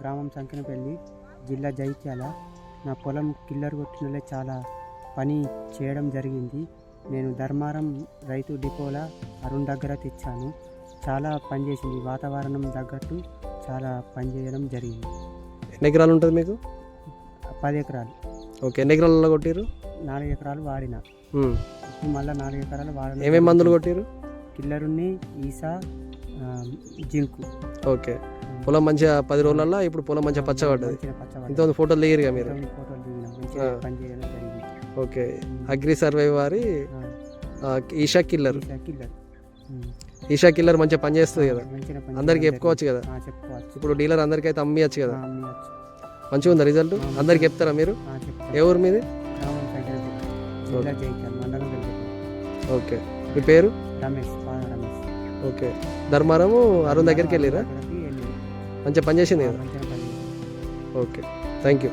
సంకనపల్లి జిల్లా జైత్యాల నా పొలం కిల్లర్ కొట్టినలే చాలా పని చేయడం జరిగింది. నేను ధర్మారం రైతు డిపోలా అరుణ్ దగ్గర తెచ్చాను. చాలా పని చేసింది. వాతావరణం తగ్గట్టు చాలా పని చేయడం జరిగింది. ఎన్ని ఎకరాలు ఉంటుంది మీకు? పది ఎకరాలు. ఓకే ఎన్ని ఎకరాలలో కొట్టిరు నాలుగు ఎకరాలు వాడిన. ఇప్పుడు మళ్ళీ నాలుగు ఎకరాలు వాడిన ఏమేమి మందులు కొట్టిరు కిల్లరుని ఈసా జింకు. ఓకే. పొలం మంచిగా పది రోజులల్లో ఇప్పుడు పొలం మంచిగా పచ్చ పడ్డది. మంచిగా పచ్చబడ్డది. ఇంతమంది ఫోటోలు దిగిరుగా మీరు? ఓకే. అగ్రి సర్వే వారి ఈషా కిల్లర్. ఈషా కిల్లర్. మంచిగా పనిచేస్తుంది కదా? అందరికి చెప్పుకోవచ్చు కదా? ఇప్పుడు డీలర్ అందరికీ అయితే అమ్మియచ్చు కదా. మంచిగా ఉందా రిజల్ట్? అందరికి చెప్తారా మీరు. ఏ ఊరు మీది? ఓకే. మీ పేరు? రమేష్ ఓకే. ధర్మారము అరుణ్ దగ్గరికి వెళ్ళిరా? మంచిగా పనిచేసింది కదా. Okay thank you.